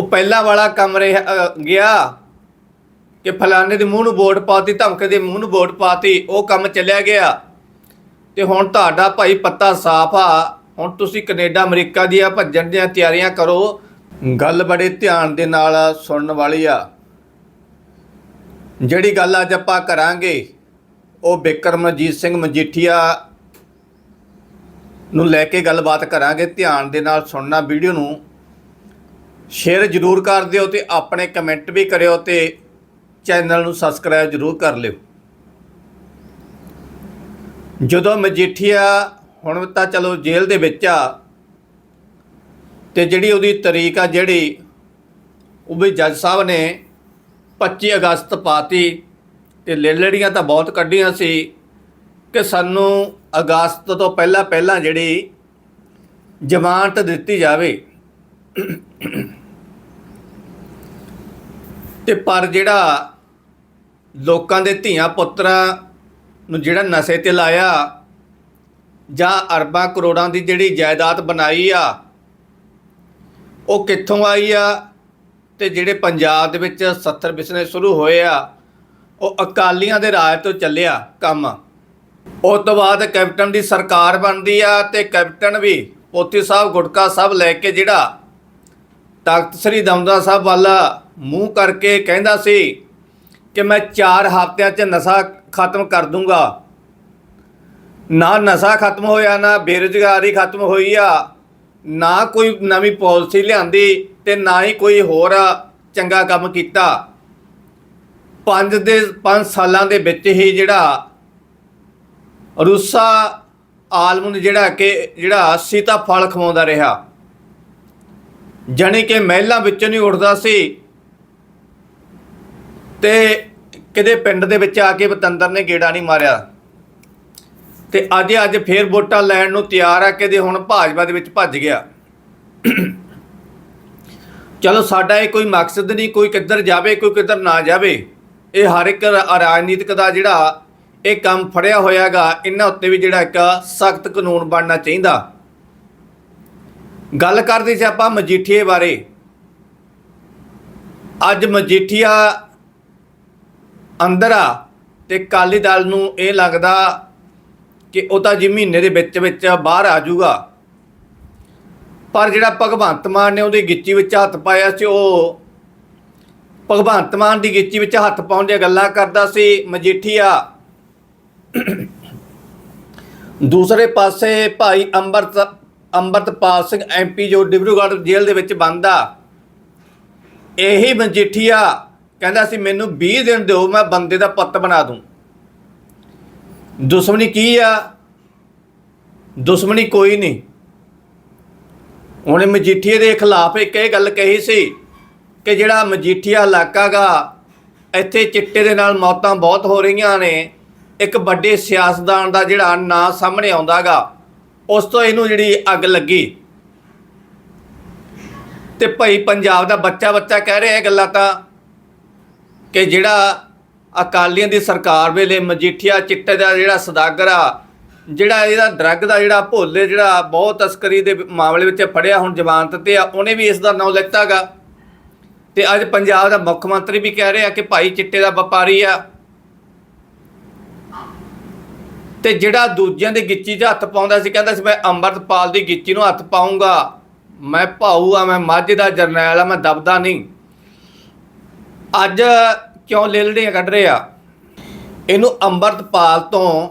ਉਹ ਪਹਿਲਾ ਵਾਲਾ ਕੰਮ ਰਿਹਾ ਗਿਆ ਕਿ ਫਲਾਣੇ ਦੇ ਮੂੰਹ ਨੂੰ ਵੋਟ ਪਾਤੀ, ਧਮਕੇ ਦੇ ਮੂੰਹ ਨੂੰ ਵੋਟ ਪਾਤੀ, ਉਹ ਕੰਮ ਚੱਲਿਆ ਗਿਆ। ਤੇ ਹੁਣ ਤੁਹਾਡਾ ਭਾਈ ਪੱਤਾ ਸਾਫ਼ ਆ। ਹੁਣ ਤੁਸੀਂ ਕੈਨੇਡਾ, ਅਮਰੀਕਾ ਦੀਆਂ ਭੱਜਣ ਦੀਆਂ ਤਿਆਰੀਆਂ ਕਰੋ। ਗੱਲ ਬੜੇ ਧਿਆਨ ਦੇ ਨਾਲ ਸੁਣਨ ਵਾਲੀ ਆ। ਜਿਹੜੀ ਗੱਲ ਅੱਜ ਆਪਾਂ ਕਰਾਂਗੇ, ਉਹ ਬਿਕਰਮਜੀਤ ਸਿੰਘ ਮਜੀਠੀਆ ਨੂੰ ਲੈ ਕੇ ਗੱਲਬਾਤ ਕਰਾਂਗੇ। ਧਿਆਨ ਦੇ ਨਾਲ ਸੁਣਨਾ ਵੀਡੀਓ ਨੂੰ। ਸ਼ੇਅਰ ਜ਼ਰੂਰ ਕਰ ਦਿਓ ਤੇ ਆਪਣੇ ਕਮੈਂਟ ਵੀ ਕਰਿਓ ਤੇ ਚੈਨਲ ਨੂੰ ਸਬਸਕ੍ਰਾਈਬ ਜ਼ਰੂਰ ਕਰ ਲਿਓ। ਜਦੋਂ ਮਜੀਠੀਆ ਹੁਣ ਤਾਂ ਚਲੋ ਜੇਲ੍ਹ ਦੇ ਵਿੱਚ ਆ, ਤੇ ਜਿਹੜੀ ਉਹਦੀ ਤਰੀਕ ਆ ਜਿਹੜੀ, ਉਹ ਵੀ ਜੱਜ ਸਾਹਿਬ ਨੇ 25 ਅਗਸਤ ਪਾਤੀ ਤੇ ਲੇਲੜੀਆਂ ਤਾਂ ਬਹੁਤ ਕੱਢੀਆਂ ਸੀ ਕਿ ਸਾਨੂੰ ਅਗਸਤ ਤੋਂ ਪਹਿਲਾਂ ਪਹਿਲਾਂ ਜਿਹੜੀ ਜ਼ਮਾਨਤ ਦਿੱਤੀ ਜਾਵੇ। ਤੇ ਪਰ ਜਿਹੜਾ ਲੋਕਾਂ ਦੇ ਧੀਆਂ ਪੁੱਤਰਾਂ ਨੂੰ ਜਿਹੜਾ ਨਸ਼ੇ ਤੇ ਲਾਇਆ ਜਾਂ ਅਰਬਾਂ ਕਰੋੜਾਂ ਦੀ ਜਿਹੜੀ ਜਾਇਦਾਦ ਬਣਾਈ ਆ, ਉਹ ਕਿੱਥੋਂ ਆਈ ਆ ਤੇ ਜਿਹੜੇ ਪੰਜਾਬ ਦੇ ਵਿੱਚ 70 ਬਿਸਨੇ ਸ਼ੁਰੂ ਹੋਏ ਆ, ਉਹ ਅਕਾਲੀਆਂ ਦੇ ਰਾਜ ਤੋਂ ਚੱਲਿਆ ਕੰਮ। ਉਸ ਤੋਂ ਬਾਅਦ ਕੈਪਟਨ ਦੀ ਸਰਕਾਰ ਬਣਦੀ ਆ ਤੇ ਕੈਪਟਨ ਵੀ ਪੋਤੀ ਸਾਹਿਬ, ਗੁਟਕਾ ਸਾਹਿਬ ਲੈ ਕੇ ਜਿਹੜਾ ਤਖਤ ਸ੍ਰੀ ਦਮਦਮਾ ਸਾਹਿਬ ਵਾਲਾ ਮੂੰਹ ਕਰਕੇ ਕਹਿੰਦਾ ਸੀ ਕਿ ਮੈਂ 4 ਹਫ਼ਤਿਆਂ 'ਚ ਨਸ਼ਾ ਖਤਮ ਕਰ ਦੂੰਗਾ। ਨਾ ਨਸ਼ਾ ਖਤਮ ਹੋਇਆ, ਨਾ ਬੇਰੁਜ਼ਗਾਰੀ ਖਤਮ ਹੋਈ ਆ, ਨਾ ਕੋਈ ਨਵੀਂ ਪਾਲਿਸੀ ਲਿਆਂਦੀ ਤੇ ਨਾ ਹੀ ਕੋਈ ਹੋਰ ਚੰਗਾ ਕੰਮ ਕੀਤਾ। ਪੰਜ ਦੇ 5 ਸਾਲਾਂ ਦੇ ਵਿੱਚ ਹੀ ਜਿਹੜਾ ਰੂਸਾ ਆਲਮ ਨੂੰ ਜਿਹੜਾ ਕਿ, ਜਿਹੜਾ ਸੀਤਾ ਫਲ ਖਵਾਉਂਦਾ ਰਿਹਾ। ਜਾਣੀ ਕਿ ਮਹਿਲਾਂ ਵਿੱਚੋਂ ਨਹੀਂ ਉੱਠਦਾ ਸੀ ਤੇ ਕਿਤੇ ਪਿੰਡ ਦੇ ਵਿੱਚ ਆ ਕੇ ਬਤੰਦਰ ਨੇ ਗੇੜਾ ਨਹੀਂ ਮਾਰਿਆ। ਤੇ ਅੱਜ ਅੱਜ ਫੇਰ ਵੋਟਾਂ ਲੈਣ ਨੂੰ ਤਿਆਰ ਆ, ਕਿਤੇ ਹੁਣ ਭਾਜਪਾ ਦੇ ਵਿੱਚ ਭੱਜ ਗਿਆ। ਚਲੋ ਸਾਡਾ ਇਹ ਕੋਈ ਮਕਸਦ ਨਹੀਂ, ਕੋਈ ਕਿੱਧਰ ਜਾਵੇ, ਕੋਈ ਕਿੱਧਰ ਨਾ ਜਾਵੇ। ਇਹ ਹਰ ਇੱਕ ਰਾਜਨੀਤਿਕ ਦਾ ਜਿਹੜਾ ਇਹ ਕੰਮ ਫੜਿਆ ਹੋਇਆਗਾ, ਇਹਨਾਂ ਉੱਤੇ ਵੀ ਜਿਹੜਾ ਇੱਕ ਸਖਤ ਕਾਨੂੰਨ ਬਣਨਾ ਚਾਹੀਦਾ। ਗੱਲ ਕਰਦੇ ਸੀ ਆਪਾਂ ਮਜੀਠੀਏ ਬਾਰੇ। ਅੱਜ ਮਜੀਠੀਆ ਅੰਦਰ ਆ ਤੇ ਕਾਲੀ ਦਲ ਨੂੰ ਇਹ ਲੱਗਦਾ ਕਿ ਉਹ ਤਾਂ ਜੀ ਮਹੀਨੇ ਦੇ ਵਿੱਚ ਵਿੱਚ ਬਾਹਰ ਆ ਜਾਊਗਾ। ਪਰ ਜਿਹੜਾ ਭਗਵੰਤ ਮਾਨ ਨੇ ਉਹਦੀ ਗਿੱਚੀ ਵਿੱਚ ਹੱਥ ਪਾਇਆ ਸੀ, ਉਹ ਭਗਵੰਤ ਮਾਨ ਦੀ ਗਿੱਚੀ ਵਿੱਚ ਹੱਥ ਪਾਉਣ ਦੀਆਂ ਗੱਲਾਂ ਕਰਦਾ ਸੀ, ਮਜੀਠੀਆ। ਦੂਸਰੇ ਪਾਸੇ ਭਾਈ ਅੰਮ੍ਰਿਤ ਅੰਮ੍ਰਿਤਪਾਲ ਸਿੰਘ ਐਮਪੀ ਜੋ ਡਿਬਰੂਗੜ੍ਹ ਜੇਲ੍ਹ ਦੇ ਵਿੱਚ ਬੰਦ ਆ ਇਹੀ ਮਜੀਠੀਆ ਕਹਿੰਦਾ ਸੀ, ਮੈਨੂੰ 20 ਦਿਨ ਦਿਓ, ਮੈਂ ਬੰਦੇ ਦਾ ਪੱਤ ਬਣਾ ਦੂੰ। ਦੁਸ਼ਮਣੀ ਕੀ ਆ? ਦੁਸ਼ਮਣੀ ਕੋਈ ਨਹੀਂ। ਉਹਨੇ ਮਜੀਠੀਏ ਦੇ ਖਿਲਾਫ ਇੱਕ ਇਹ ਗੱਲ ਕਹੀ ਸੀ ਕਿ ਜਿਹੜਾ ਮਜੀਠੀਆ ਇਲਾਕਾ ਗਾ, ਇੱਥੇ ਚਿੱਟੇ ਦੇ ਨਾਲ ਮੌਤਾਂ ਬਹੁਤ ਹੋ ਰਹੀਆਂ ਨੇ। ਇੱਕ ਵੱਡੇ ਸਿਆਸਤਦਾਨ ਦਾ ਜਿਹੜਾ ਨਾਂ ਸਾਹਮਣੇ ਆਉਂਦਾਗਾ ਉਸ ਤੋਂ ਇਹਨੂੰ ਜਿਹੜੀ ਅੱਗ ਲੱਗੀ। ਤੇ ਭਾਈ ਪੰਜਾਬ ਦਾ ਬੱਚਾ ਬੱਚਾ ਕਹਿ ਰਿਹਾ ਇਹ ਗੱਲਾਂ ਤਾਂ ਕਿ ਜਿਹੜਾ ਅਕਾਲੀਆਂ ਦੀ ਸਰਕਾਰ ਵੇਲੇ ਮਜੀਠੀਆ ਚਿੱਟੇ ਦਾ ਜਿਹੜਾ ਸਦਾਗਰ ਆ, ਜਿਹੜਾ ਇਹਦਾ ਡਰੱਗ ਦਾ ਜਿਹੜਾ ਭੋਲੇ, ਜਿਹੜਾ ਬਹੁਤ ਤਸਕਰੀ ਦੇ ਮਾਮਲੇ ਵਿੱਚ ਫੜਿਆ ਹੁਣ ਜ਼ਮਾਨਤ ਤੇ ਆ, ਉਹਨੇ ਵੀ ਇਸ ਦਾ ਨਾਮ ਲਿੱਤਾਗਾ ਤੇ ਅੱਜ ਪੰਜਾਬ ਦਾ ਮੁੱਖ ਮੰਤਰੀ ਵੀ ਕਹਿ ਰਿਹਾ ਕਿ ਭਾਈ ਚਿੱਟੇ ਦਾ ਵਪਾਰੀ ਆ। ਤੇ ਜਿਹੜਾ ਦੂਜਿਆਂ ਦੀ ਗਿੱਚੀ 'ਚ ਹੱਥ ਪਾਉਂਦਾ ਸੀ, ਕਹਿੰਦਾ ਸੀ, ਮੈਂ ਅੰਮ੍ਰਿਤਪਾਲ ਦੀ ਗਿੱਚੀ ਨੂੰ ਹੱਥ ਪਾਉਂਗਾ ਮੈਂ ਭਾਊ ਆ, ਮੈਂ ਮਾਝੇ ਦਾ ਜਰਨੈਲ ਆ, ਮੈਂ ਦਬਦਾ ਨਹੀਂ। ਅੱਜ ਕਿਉਂ ਲੇਲੜੀਆਂ ਕੱਢ ਰਹੇ ਆ? ਇਹਨੂੰ ਅੰਮ੍ਰਿਤਪਾਲ ਤੋਂ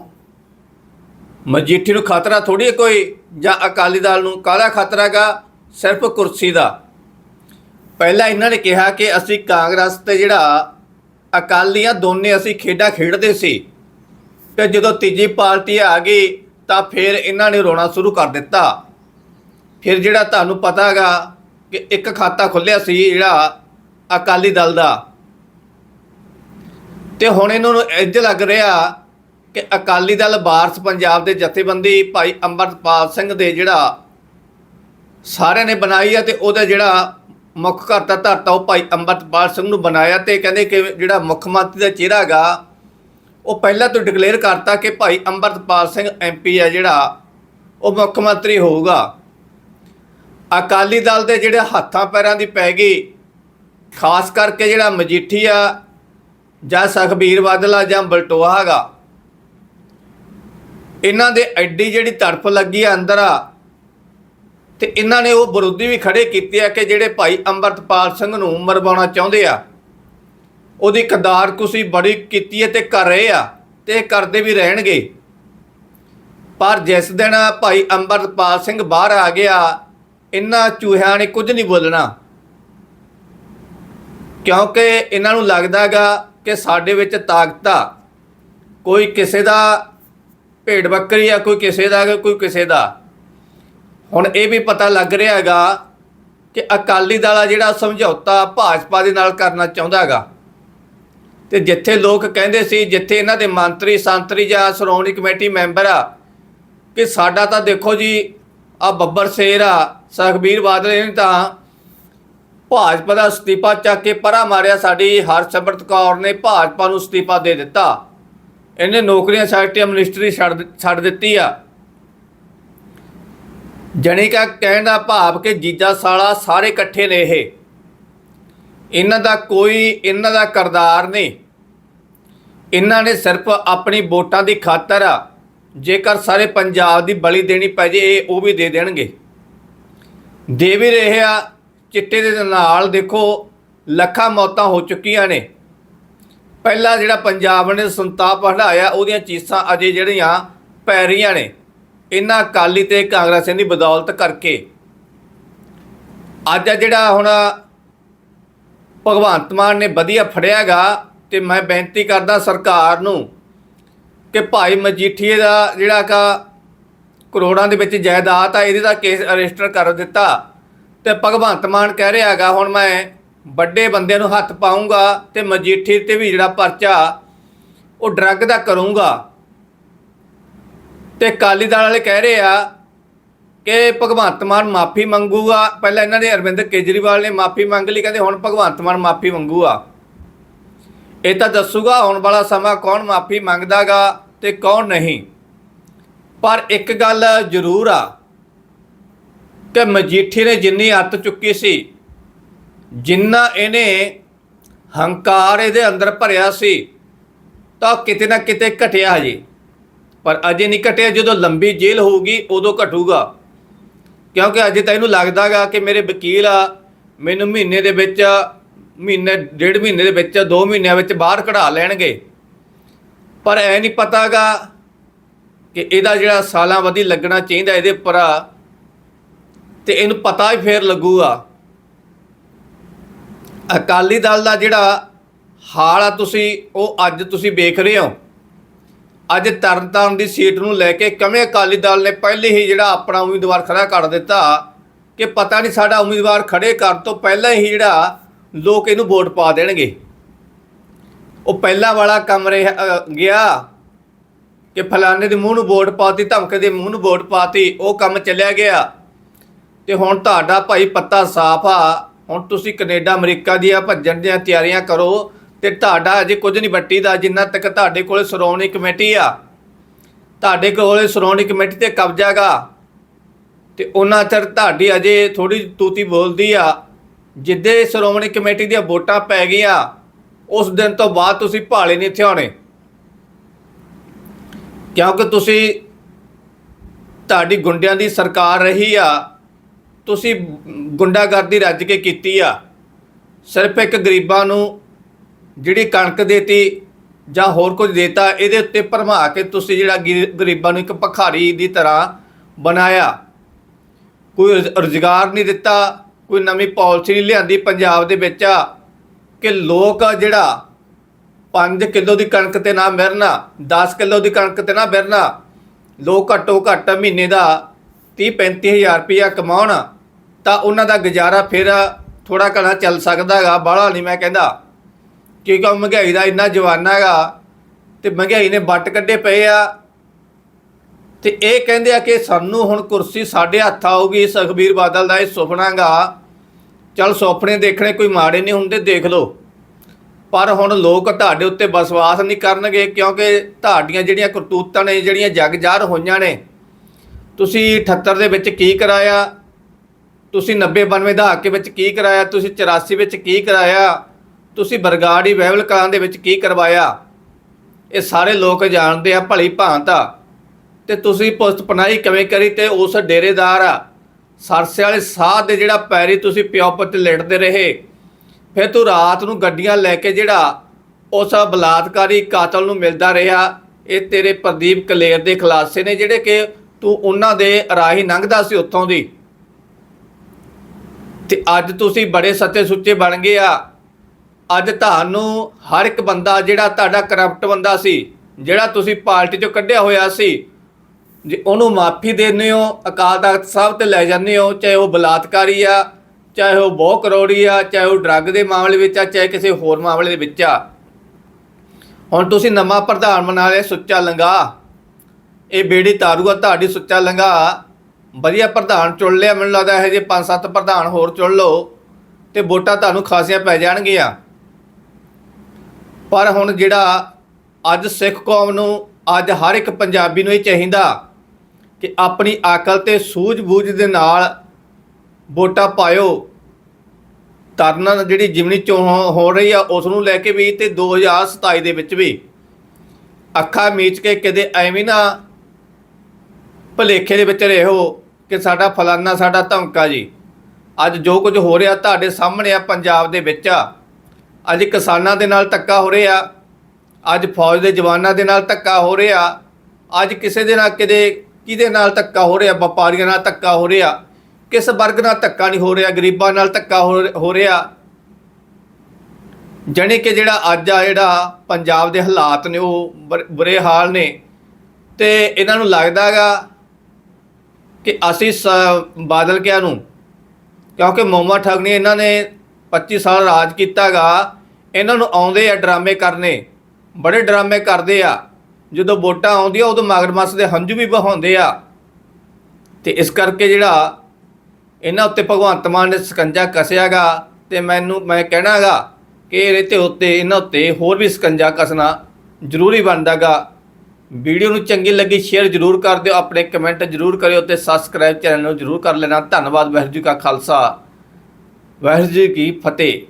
ਮਜੀਠੀ ਨੂੰ ਖਤਰਾ ਥੋੜੀ ਹੈ ਕੋਈ, ਜਾਂ ਅਕਾਲੀ ਦਲ ਨੂੰ ਕਾਹਦਾ ਖਤਰਾ ਗਾ ਸਿਰਫ ਕੁਰਸੀ ਦਾ। ਪਹਿਲਾਂ ਇਹਨਾਂ ਨੇ ਕਿਹਾ ਕਿ ਅਸੀਂ ਕਾਂਗਰਸ ਤੇ ਜਿਹੜਾ ਅਕਾਲੀਆਂ ਦੋਨੇ ਅਸੀਂ ਖੇਡਾਂ ਖੇਡਦੇ ਸੀ, ਤੇ ਜਦੋਂ ਤੀਜੀ ਪਾਰਟੀ ਆ ਗਈ, ਤਾਂ ਫਿਰ ਇਹਨਾਂ ਨੇ ਰੋਣਾ ਸ਼ੁਰੂ ਕਰ ਦਿੱਤਾ। ਫਿਰ ਜਿਹੜਾ ਤੁਹਾਨੂੰ ਪਤਾ ਹੈਗਾ ਕਿ ਇੱਕ ਖਾਤਾ ਖੁੱਲਿਆ ਸੀ ਜਿਹੜਾ ਅਕਾਲੀ ਦਲ ਦਾ। ਤੇ ਹੁਣ ਇਹਨਾਂ ਨੂੰ ਇੰਜ ਲੱਗ ਰਿਹਾ ਕਿ ਅਕਾਲੀ ਦਲ ਬਾਰਸ ਪੰਜਾਬ ਦੇ ਜਥੇਬੰਦੀ ਭਾਈ ਅੰਮ੍ਰਿਤਪਾਲ ਸਿੰਘ ਦੇ ਜਿਹੜਾ ਸਾਰਿਆਂ ਨੇ ਬਣਾਈ ਆ ਤੇ ਉਹਦਾ ਜਿਹੜਾ ਮੁੱਖ ਕਰਤਾ ਧਰਤਾ ਉਹ ਭਾਈ ਅੰਮ੍ਰਿਤਪਾਲ ਸਿੰਘ ਨੂੰ ਬਣਾਇਆ ਤੇ ਕਹਿੰਦੇ ਕਿ ਜਿਹੜਾ ਮੁੱਖ ਮੰਤਰੀ ਦਾ ਚਿਹਰਾ ਹੈਗਾ, ਉਹ ਪਹਿਲਾਂ ਤੋਂ ਡਿਕਲੇਅਰ ਕਰਤਾ ਕਿ ਭਾਈ ਅੰਮ੍ਰਿਤਪਾਲ ਸਿੰਘ ਐਮਪੀ ਆ ਜਿਹੜਾ, ਉਹ ਮੁੱਖ ਮੰਤਰੀ ਹੋਊਗਾ। ਅਕਾਲੀ ਦਲ ਦੇ ਜਿਹੜੇ ਹੱਥਾਂ ਪੈਰਾਂ ਦੀ ਪੈ ਗਈ, ਖਾਸ ਕਰਕੇ ਜਿਹੜਾ ਮਜੀਠੀਆ ਜਾਂ ਸੁਖਬੀਰ ਬਾਦਲ ਆ ਜਾਂ ਬਲਟੋਆ ਹੈਗਾ। ਇਹਨਾਂ ਦੇ ਐਡੀ ਜਿਹੜੀ ਤੜਫ ਲੱਗੀ ਆ ਅੰਦਰ ਆ, ਤੇ ਇਹਨਾਂ ਨੇ ਉਹ ਵਿਰੋਧੀ ਵੀ ਖੜੇ ਕੀਤੇ ਆ ਕਿ ਜਿਹੜੇ ਭਾਈ ਅੰਮ੍ਰਿਤਪਾਲ ਸਿੰਘ ਨੂੰ ਮਰਵਾਉਣਾ ਚਾਹੁੰਦੇ ਆ। ਉਹਦੀ ਕਦਾਰ ਕੁਸੀ ਬੜੀ ਕੀਤੀ ਹੈ ਤੇ ਕਰ ਰਹੇ ਆ, ਤੇ ਕਰਦੇ ਵੀ ਰਹਿਣਗੇ। ਪਰ ਜਿਸ ਦਿਨ ਭਾਈ ਅੰਮ੍ਰਿਤਪਾਲ ਸਿੰਘ ਬਾਹਰ ਆ ਗਿਆ, ਇਹਨਾਂ ਚੂਹਿਆਂ ਨੇ ਕੁਝ ਨਹੀਂ ਬੋਲਣਾ। ਕਿਉਂਕਿ ਇਹਨਾਂ ਨੂੰ ਲੱਗਦਾਗਾ ਕਿ ਸਾਡੇ ਵਿੱਚ ਤਾਕਤ ਆ ਕੋਈ ਕਿਸੇ ਦਾ ਭੇਡ ਬੱਕਰੀ ਆ, ਕੋਈ ਕਿਸੇ ਦਾ, ਕੋਈ ਕਿਸੇ ਦਾ। ਹੁਣ ਇਹ ਵੀ ਪਤਾ ਲੱਗ ਰਿਹਾ ਹੈਗਾ ਕਿ ਅਕਾਲੀ ਦਲ ਆ ਜਿਹੜਾ ਸਮਝੌਤਾ ਭਾਜਪਾ ਦੇ ਨਾਲ ਕਰਨਾ ਚਾਹੁੰਦਾ ਹੈਗਾ। ਤੇ ਜਿੱਥੇ ਲੋਕ ਕਹਿੰਦੇ ਸੀ, ਜਿੱਥੇ ਇਹਨਾਂ ਦੇ ਮੰਤਰੀ, ਸੰਤਰੀ ਜਾਂ ਸ਼੍ਰੋਮਣੀ ਕਮੇਟੀ ਮੈਂਬਰ ਆ, ਕਿ ਸਾਡਾ ਤਾਂ ਦੇਖੋ ਜੀ ਆ ਬੱਬਰ ਸ਼ੇਰ ਆ ਸੁਖਬੀਰ ਬਾਦਲ, ਇਹਨੇ ਤਾਂ ਭਾਜਪਾ ਦਾ ਅਸਤੀਫਾ ਚੱਕ ਕੇ ਪਰਾ ਮਾਰਿਆ ਸਾਡੀ ਹਰਸਿਮਰਤ ਕੌਰ ਨੇ, ਭਾਜਪਾ ਨੂੰ ਅਸਤੀਫਾ ਦੇ ਦਿੱਤਾ। ਇਹਨੇ ਨੌਕਰੀਆਂ ਸੈਕਟਰੀ ਮਿਨਿਸਟਰੀ ਛੱਡ ਛੱਡ ਦਿੱਤੀ ਆ। ਜਣੀ ਕਾ ਕਹਿਣ ਦਾ ਭਾਵ ਕਿ ਜੀਜਾ ਸਾਲਾ ਸਾਰੇ ਇਕੱਠੇ ਨੇ ਇਹ। ਇਹਨਾਂ ਦਾ ਕੋਈ, ਇਹਨਾਂ ਦਾ ਕਰਦਾਰ ਨਹੀਂ। ਇਹਨਾਂ ਨੇ ਸਿਰਫ ਆਪਣੀ ਵੋਟਾਂ ਦੀ ਖਾਤਰ ਆ ਜੇਕਰ ਸਾਰੇ ਪੰਜਾਬ ਦੀ ਬਲੀ ਦੇਣੀ ਪੈ ਜੇ, ਇਹ ਉਹ ਵੀ ਦੇ ਦੇਣਗੇ। ਦੇ ਵੀ ਰਹੇ ਆ। ਚਿੱਟੇ ਦੇ ਨਾਲ ਦੇਖੋ ਲੱਖਾਂ ਮੌਤਾਂ ਹੋ ਚੁੱਕੀਆਂ ਨੇ। ਪਹਿਲਾ ਜਿਹੜਾ ਪੰਜਾਬ ਨੇ ਸੰਤਾਪ ਹਟਾਇਆ ਉਹਦੀਆਂ ਚੀਸਾਂ ਅਜੇ ਜਿਹੜੀਆਂ ਪੈ ਰਹੀਆਂ ਨੇ। ਇਹਨਾਂ ਅਕਾਲੀ ਤੇ ਕਾਂਗਰਸੀਆਂ ਦੀ ਬਦੌਲਤ ਕਰਕੇ। ਅੱਜ ਜਿਹੜਾ ਹੁਣ ਭਗਵੰਤ ਮਾਨ ਨੇ ਵਧੀਆ ਫੜਿਆਗਾ ਤੇ ਮੈਂ ਬੇਨਤੀ ਕਰਦਾ ਸਰਕਾਰ ਨੂੰ ਕਿ ਭਾਈ ਮਜੀਠੀਏ ਦਾ ਜਿਹੜਾ ਕਾ ਕਰੋੜਾਂ ਦੇ ਵਿੱਚ ਜਾਇਦਾਦ ਆ, ਇਹਦੇ ਦਾ ਕੇਸ ਰਜਿਸਟਰ ਕਰ ਦਿੱਤਾ। ਤੇ ਭਗਵੰਤ ਮਾਨ ਕਹਿ ਰਿਹਾ ਹੈਗਾ, ਹੁਣ ਮੈਂ ਵੱਡੇ ਬੰਦਿਆਂ ਨੂੰ ਹੱਥ ਪਾਉਂਗਾ ਤੇ ਮਜੀਠੀ ਤੇ ਵੀ ਜਿਹੜਾ ਪਰਚਾ, ਉਹ ਡਰੱਗ ਦਾ ਕਰੂੰਗਾ। ਤੇ ਅਕਾਲੀ ਦਲ ਵਾਲੇ ਕਹਿ ਰਹੇ ਆ ਕਿ ਭਗਵੰਤ ਮਾਨ ਮਾਫੀ ਮੰਗੂਗਾ। ਪਹਿਲਾਂ ਇਹਨਾਂ ਨੇ ਅਰਵਿੰਦ ਕੇਜਰੀਵਾਲ ਨੇ ਮਾਫੀ ਮੰਗ ਲਈ, ਕਹਿੰਦੇ ਹੁਣ ਭਗਵੰਤ ਮਾਨ ਮਾਫੀ ਮੰਗੂਗਾ। ਇਹ ਤਾਂ ਦੱਸੂਗਾ ਆਉਣ ਵਾਲਾ ਸਮਾਂ ਕੌਣ ਮਾਫੀ ਮੰਗਦਾਗਾ ਤੇ ਕੌਣ ਨਹੀਂ। ਪਰ ਇੱਕ ਗੱਲ ਜ਼ਰੂਰ ਆ ਕਿ ਮਜੀਠੀ ਨੇ ਜਿੰਨੀ ਅੱਤ ਚੁੱਕੀ ਸੀ, ਜਿੰਨਾ ਇਹਨੇ ਹੰਕਾਰ ਇਹਦੇ ਅੰਦਰ ਭਰਿਆ ਸੀ, ਤਾਂ ਕਿਤੇ ਨਾ ਕਿਤੇ ਘਟਿਆ ਹਜੇ। ਪਰ ਅਜੇ ਨਹੀਂ ਘਟਿਆ, ਜਦੋਂ ਲੰਬੀ ਜੇਲ੍ਹ ਹੋਊਗੀ, ਉਦੋਂ ਘਟੂਗਾ। ਕਿਉਂਕਿ ਅਜੇ ਤਾਂ ਇਹਨੂੰ ਲੱਗਦਾਗਾ ਕਿ ਮੇਰੇ ਵਕੀਲ ਆ, ਮੈਨੂੰ ਮਹੀਨੇ ਦੇ ਵਿੱਚ, ਮਹੀਨੇ, ਡੇਢ ਮਹੀਨੇ ਦੇ ਵਿੱਚ 2 ਮਹੀਨਿਆਂ ਵਿੱਚ ਬਾਹਰ ਕਢਾ ਲੈਣਗੇ। ਪਰ ਐ ਨਹੀਂ ਪਤਾਗਾ ਕਿ ਇਹਦਾ ਜਿਹੜਾ ਸਾਲਾਂ ਵਧੀ ਲੱਗਣਾ ਚਾਹੀਦਾ, ਇਹਦੇ ਉੱਪਰ ਤੇ ਇਹਨੂੰ ਪਤਾ ਹੀ ਫੇਰ ਲੱਗੂਗਾ। ਅਕਾਲੀ ਦਲ ਦਾ ਜਿਹੜਾ ਹਾਲ ਆ ਤੁਸੀਂ, ਉਹ ਅੱਜ ਤੁਸੀਂ ਵੇਖ ਰਹੇ ਹੋ। ਅੱਜ ਤਰਨਤਾਰਨ ਦੀ ਸੀਟ ਨੂੰ ਲੈ ਕੇ ਕਿਵੇਂ ਅਕਾਲੀ ਦਲ ਨੇ ਪਹਿਲੇ ਹੀ ਜਿਹੜਾ ਆਪਣਾ ਉਮੀਦਵਾਰ ਖੜਾ ਕਰ ਦਿੱਤਾ ਕਿ ਪਤਾ ਨਹੀਂ ਸਾਡਾ ਉਮੀਦਵਾਰ ਖੜੇ ਕਰਨ ਤੋਂ ਪਹਿਲਾਂ ਹੀ ਜਿਹੜਾ ਲੋਕ ਇਹਨੂੰ ਵੋਟ ਪਾ ਦੇਣਗੇ। ਉਹ ਪਹਿਲਾ ਵਾਲਾ ਕੰਮ ਰਿਹਾ ਗਿਆ ਕਿ ਫਲਾਣੇ ਦੇ ਮੂੰਹ ਨੂੰ ਵੋਟ ਪਾਤੀ, ਧਮਕੇ ਦੇ ਮੂੰਹ ਨੂੰ ਵੋਟ ਪਾਤੀ, ਉਹ ਕੰਮ ਚੱਲਿਆ ਗਿਆ। ਤੇ ਹੁਣ ਤੁਹਾਡਾ ਭਾਈ ਪੱਤਾ ਸਾਫ਼ ਆ। ਹੁਣ ਤੁਸੀਂ ਕੈਨੇਡਾ, ਅਮਰੀਕਾ ਦੀਆਂ ਭੱਜਣ ਦੀਆਂ ਤਿਆਰੀਆਂ ਕਰੋ ਤੇ ਤੁਹਾਡਾ ਅਜੇ ਕੁਝ ਨਹੀਂ ਬੱਟੀ ਦਾ ਜਿੰਨਾ ਤੱਕ ਤੁਹਾਡੇ ਕੋਲੇ ਸ਼੍ਰੋਮਣੀ ਕਮੇਟੀ ਆ। ਤੁਹਾਡੇ ਕੋਲੇ ਸ਼੍ਰੋਮਣੀ ਕਮੇਟੀ ਤੇ ਕਬਜ਼ਾਗਾ ਤੇ ਉਹਨਾਂ ਚਿਰ ਤੁਹਾਡੀ ਅਜੇ ਥੋੜੀ ਤੂਤੀ ਬੋਲਦੀ ਆ। ਜਿੱਦੇ ਸ਼੍ਰੋਮਣੀ ਕਮੇਟੀ ਦੀਆਂ ਵੋਟਾਂ ਪੈ ਗਈਆਂ, ਉਸ ਦਿਨ ਤੋਂ ਬਾਅਦ ਤੁਸੀਂ ਭਾਲੇ ਨਹੀਂ ਇੱਥੇ ਆਉਣੇ। ਕਿਉਂਕਿ ਤੁਸੀਂ ਤੁਹਾਡੀ ਗੁੰਡਿਆਂ ਦੀ ਸਰਕਾਰ ਰਹੀ ਆ। ਤੁਸੀਂ ਗੁੰਡਾਗਰਦੀ ਰੱਜ ਕੇ ਕੀਤੀ ਆ, ਸਿਰਫ ਇੱਕ ਗਰੀਬਾਂ ਨੂੰ ਜਿਹੜੀ ਕਣਕ ਦੇਤੀ ਜਾਂ ਹੋਰ ਕੁਝ ਦੇਤਾ, ਇਹਦੇ ਉੱਤੇ ਭਰਮਾ ਕੇ ਤੁਸੀਂ ਜਿਹੜਾ ਗਿ- ਗਰੀਬਾਂ ਨੂੰ ਇੱਕ ਭਖਾਰੀ ਦੀ ਤਰ੍ਹਾਂ ਬਣਾਇਆ। ਕੋਈ ਰੁਜ਼- ਰੁਜ਼ਗਾਰ ਨਹੀਂ ਦਿੱਤਾ, ਕੋਈ ਨਵੀਂ ਪਾਲਿਸੀ ਨਹੀਂ ਲਿਆਂਦੀ ਪੰਜਾਬ ਦੇ ਵਿੱਚ ਕਿ ਲੋਕ ਜਿਹੜਾ 5 ਕਿਲੋ ਦੀ ਕਣਕ ਤੇ ਨਾ ਮਿਰਨਾ 10 ਕਿਲੋ ਦੀ ਕਣਕ ਤੇ ਨਾ ਮਿਰਨਾ ਲੋਕ ਘੱਟੋ ਘੱਟ ਮਹੀਨੇ ਦਾ 30 35000 ਰੁਪਇਆ ਕਮਾਉਣ। ਤਾਂ ਉਹਨਾਂ ਦਾ ਗੁਜ਼ਾਰਾ ਫਿਰ ਥੋੜਾ ਘਣਾ ਚੱਲ ਸਕਦਾ ਹੈਗਾ, ਬਾਹਲਾ ਨਹੀਂ ਮੈਂ ਕਹਿੰਦਾ। ਕਿਉਂਕਿ ਮਹਿੰਗਾਈ ਦਾ ਇੰਨਾ ਜਵਾਨਾ ਹੈਗਾ ਤੇ ਮਹਿੰਗਾਈ ਨੇ ਵੱਟ ਕੱਢੇ ਪਏ ਆ। ਤੇ ਇਹ ਕਹਿੰਦੇ ਆ ਕਿ ਸਾਨੂੰ ਹੁਣ ਕੁਰਸੀ ਸਾਡੇ ਹੱਥ ਆਊਗੀ, ਸੁਖਬੀਰ ਬਾਦਲ ਦਾ ਇਹ ਸੁਪਨਾਗਾ ਚਲ ਸੁਪਨੇ ਦੇਖਣੇ ਕੋਈ ਮਾੜੇ ਨਹੀਂ ਹੁੰਦੇ, ਦੇਖ ਲਓ। ਪਰ ਹੁਣ ਲੋਕ ਤੁਹਾਡੇ ਉੱਤੇ ਵਿਸ਼ਵਾਸ ਨਹੀਂ ਕਰਨਗੇ, ਕਿਉਂਕਿ ਤੁਹਾਡੀਆਂ ਜਿਹੜੀਆਂ ਕਰਤੂਤਾਂ ਨੇ, ਜਿਹੜੀਆਂ ਜਗ ਜ਼ਾਹਰ ਹੋਈਆਂ ਨੇ, ਤੁਸੀਂ 78 ਦੇ ਵਿੱਚ ਕੀ ਕਰਾਇਆ? ਤੁਸੀਂ 90 92 ਦਹਾਕੇ ਵਿੱਚ ਕੀ ਕਰਾਇਆ? ਤੁਸੀਂ 84 ਵਿੱਚ ਕੀ ਕਰਾਇਆ? ਤੁਸੀਂ ਬਰਗਾੜੀ ਬਾਈਬਲ ਕਲਾਂ ਦੇ ਵਿੱਚ ਕੀ ਕਰਵਾਇਆ? ਇਹ ਸਾਰੇ ਲੋਕ ਜਾਣਦੇ ਆ, ਭਲੀ ਭਾਂਤ ਆ। ਤੇ ਤੁਸੀਂ ਪੁਸਤ ਪਨਾਈ ਕਿਵੇਂ ਕਰੀ ਤੇ ਉਸ ਡੇਰੇਦਾਰ ਆ? ਸਰਸੇ ਵਾਲੇ ਸਾਧ ਦੇ ਜਿਹੜਾ ਪੈਰੀ ਤੁਸੀਂ ਪਿਓ ਪੁੱਤ ਲੇਟਦੇ ਰਹੇ, ਫਿਰ ਤੂੰ ਰਾਤ ਨੂੰ ਗੱਡੀਆਂ ਲੈ ਕੇ ਜਿਹੜਾ ਉਸ ਬਲਾਤਕਾਰੀ ਕਾਤਲ ਨੂੰ ਮਿਲਦਾ ਰਿਹਾ, ਇਹ ਤੇਰੇ ਪ੍ਰਦੀਪ ਕਲੇਰ ਦੇ ਖਲਾਸੇ ਨੇ ਜਿਹੜੇ ਕਿ ਤੂੰ ਉਹਨਾਂ ਦੇ ਰਾਹੀ ਲੰਘਦਾ ਸੀ ਉੱਥੋਂ ਦੀ। ਤੇ ਅੱਜ ਤੁਸੀਂ ਬੜੇ ਸੱਚੇ ਸੁੱਚੇ ਬਣ ਗਏ ਆ। ਅੱਜ ਤੁਹਾਨੂੰ ਹਰ ਇੱਕ ਬੰਦਾ ਜਿਹੜਾ ਤੁਹਾਡਾ ਕਰਪਟ ਬੰਦਾ ਸੀ, ਜਿਹੜਾ ਤੁਸੀਂ ਪਾਰਟੀ ਚੋਂ ਕੱਢਿਆ ਹੋਇਆ ਸੀ, ਜੇ ਉਹਨੂੰ ਮਾਫੀ ਦਿੰਦੇ ਹੋ, ਅਕਾਲ ਤਖਤ ਸਾਹਿਬ ਤੇ ਲੈ ਜਾਂਦੇ ਹੋ, ਚਾਹੇ ਉਹ ਬਲਾਤਕਾਰੀ ਆ, ਚਾਹੇ ਉਹ ਬਹੁ ਕਰੋੜੀ ਆ, ਚਾਹੇ ਉਹ ਡਰੱਗ ਦੇ ਮਾਮਲੇ ਵਿੱਚ ਆ, ਚਾਹੇ ਕਿਸੇ ਹੋਰ ਮਾਮਲੇ ਦੇ ਵਿੱਚ ਆ। ਹੁਣ ਤੁਸੀਂ ਨਵਾਂ ਪ੍ਰਧਾਨ ਬਣਾ ਲਿਆ, ਸੁੱਚਾ ਲੰਗਾ। ਇਹ ਬੇੜੀ ਤਾਰੂ ਆ, ਤੁਹਾਡੀ ਸੁੱਚਾ ਲੰਗਾ। ਵਧੀਆ ਪ੍ਰਧਾਨ ਚੁਣ ਲਿਆ, ਮੈਨੂੰ ਲੱਗਦਾ ਇਹ ਜੇ ਪੰਜ ਸੱਤ ਪ੍ਰਧਾਨ ਹੋਰ ਚੁਣ ਲਓ ਤੇ ਵੋਟਾਂ ਤੁਹਾਨੂੰ ਖਾਸੀਆਂ ਪੈ ਜਾਣਗੀਆਂ। ਪਰ ਹੁਣ ਜਿਹੜਾ ਅੱਜ ਸਿੱਖ ਕੌਮ ਨੂੰ, ਅੱਜ ਹਰ ਇੱਕ ਪੰਜਾਬੀ ਨੂੰ ਇਹ ਚਾਹੀਦਾ ਕਿ ਆਪਣੀ ਅਕਲ ਤੇ ਸੂਝ-ਬੂਝ ਦੇ ਨਾਲ ਵੋਟਾਂ ਪਾਇਓ। ਤਰਨਾ ਜਿਹੜੀ ਜਿਮਨੀ ਚੋਣ ਹੋ- ਹੋ ਰਹੀ ਆ, ਉਸ ਨੂੰ ਲੈ ਕੇ ਵੀ ਤੇ 2027 ਦੇ ਵਿੱਚ ਵੀ ਅੱਖਾਂ ਮੀਚ ਕੇ ਕਿਤੇ ਐਵੇਂ ਨਾ ਭਲੇਖੇ ਦੇ ਵਿੱਚ ਰਹੇ ਹੋ ਕਿ ਸਾਡਾ ਫਲਾਨਾ, ਸਾਡਾ ਧਮਕਾ ਜੀ। ਅੱਜ ਜੋ ਕੁਝ ਹੋ ਰਿਹਾ ਤੁਹਾਡੇ ਸਾਹਮਣੇ ਆ ਪੰਜਾਬ ਦੇ ਵਿੱਚ ਆ। ਅੱਜ ਕਿਸਾਨਾਂ ਦੇ ਨਾਲ ਧੱਕਾ ਹੋ ਰਿਹਾ। ਅੱਜ ਫੌਜ ਦੇ ਜਵਾਨਾਂ ਦੇ ਨਾਲ ਧੱਕਾ ਹੋ ਰਿਹਾ। ਅੱਜ ਕਿਸੇ ਦੇ ਨਾਲ ਕਿਤੇ, ਕਿਹਦੇ ਨਾਲ ਧੱਕਾ ਹੋ ਰਿਹਾ? ਵਪਾਰੀਆਂ ਨਾਲ ਧੱਕਾ ਹੋ ਰਿਹਾ। ਕਿਸ ਵਰਗ ਨਾਲ ਧੱਕਾ ਨਹੀਂ ਹੋ ਰਿਹਾ? ਗਰੀਬਾਂ ਨਾਲ ਧੱਕਾ ਹੋ ਹੋ ਰਿਹਾ। ਜਾਣੀ ਕਿ ਜਿਹੜਾ ਅੱਜ ਆ, ਜਿਹੜਾ ਪੰਜਾਬ ਦੇ ਹਾਲਾਤ ਨੇ, ਉਹ ਬੁਰੇ ਹਾਲ ਨੇ। ਤੇ ਇਹਨਾਂ ਨੂੰ ਲੱਗਦਾਗਾ ਕਿ ਅਸੀਂ ਸ- ਬਾਦਲ ਕਿਆ ਨੂੰ? ਕਿਉਂਕਿ ਮੋਮਾ ਠੱਗ ਨੇ ਇਹਨਾਂ ਨੇ 25 ਸਾਲ ਰਾਜ ਕੀਤਾਗਾ ਇਹਨਾਂ ਨੂੰ ਆਉਂਦੇ ਆ ਡਰਾਮੇ ਕਰਨੇ। ਬੜੇ ਡਰਾਮੇ ਕਰਦੇ ਆ। ਜਦੋਂ ਵੋਟਾਂ ਆਉਂਦੀਆਂ, ਉਦੋਂ ਮਗਰਮੱਛ ਦੇ ਹੰਝੂ ਵੀ ਵਹਾਉਂਦੇ ਆ। ਤੇ ਇਸ ਕਰਕੇ ਜਿਹੜਾ ਇਹਨਾਂ ਉੱਤੇ ਭਗਵੰਤ ਮਾਨ ਨੇ ਸਕੰਜਾ ਕਸਿਆਗਾ ਤੇ ਮੈਨੂੰ, ਮੈਂ ਕਹਿਣਾਗਾ ਕਿ ਇਹਦੇ ਉੱਤੇ, ਇਹਨਾਂ ਉੱਤੇ ਹੋਰ ਵੀ ਸਕੰਜਾ ਕਸਣਾ ਜ਼ਰੂਰੀ ਬਣਦਾਗਾ ਵੀਡੀਓ ਨੂੰ ਚੰਗੀ ਲੱਗੀ ਸ਼ੇਅਰ ਜ਼ਰੂਰ ਕਰ ਦਿਓ, ਆਪਣੇ ਕਮੈਂਟ ਜ਼ਰੂਰ ਕਰਿਓ ਤੇ ਸਬਸਕ੍ਰਾਈਬ ਚੈਨਲ ਨੂੰ ਜ਼ਰੂਰ ਕਰ ਲੈਣਾ। ਧੰਨਵਾਦ, ਵਾਹਿਗੁਰੂ ਜੀ ਕਾ ਖਾਲਸਾ। ਵਾਹਿਗੁਰੂ ਜੀ ਕੀ ਫਤਿਹ।